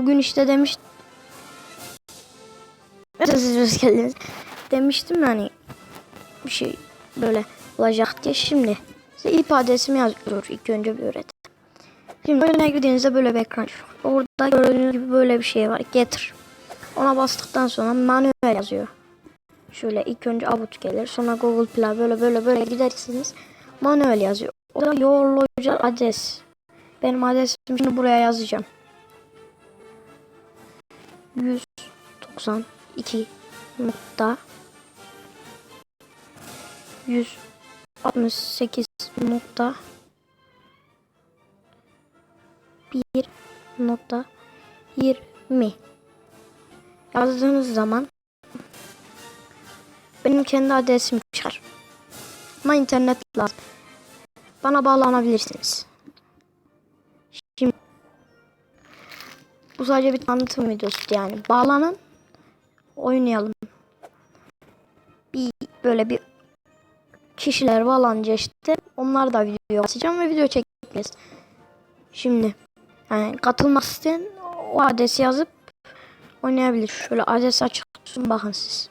Bugün işte demiş siz hoş geldiniz. Demiştim yani bir şey böyle olacak diye şimdi size IP adresimi yazıyor ilk önce bir öğret. Şimdi oyuna girdiğinizde böyle bir ekran çıkıyor. Orada gördüğünüz gibi böyle bir şey var. Getir. Ona bastıktan sonra manuel yazıyor. Şöyle ilk önce abut gelir. Sonra Google Play böyle böyle böyle gidersiniz. Manuel yazıyor. O da yoğurlayıcı adres. Benim adresimi şimdi buraya yazacağım. 192 nokta 168 nokta 1 nokta 20 yazdığınız zaman benim kendi adresim çıkar. Ama internet lazım. Bana bağlanabilirsiniz. Bu sadece bir tanıtım videosu yani. Bağlanın. Oynayalım. Bir böyle bir kişiler bağlanınca işte onlar da video açacağım ve video çekeceğiz. Şimdi yani katılmak isteyen o adresi yazıp oynayabilir. Şöyle adres açık tutun bakın siz.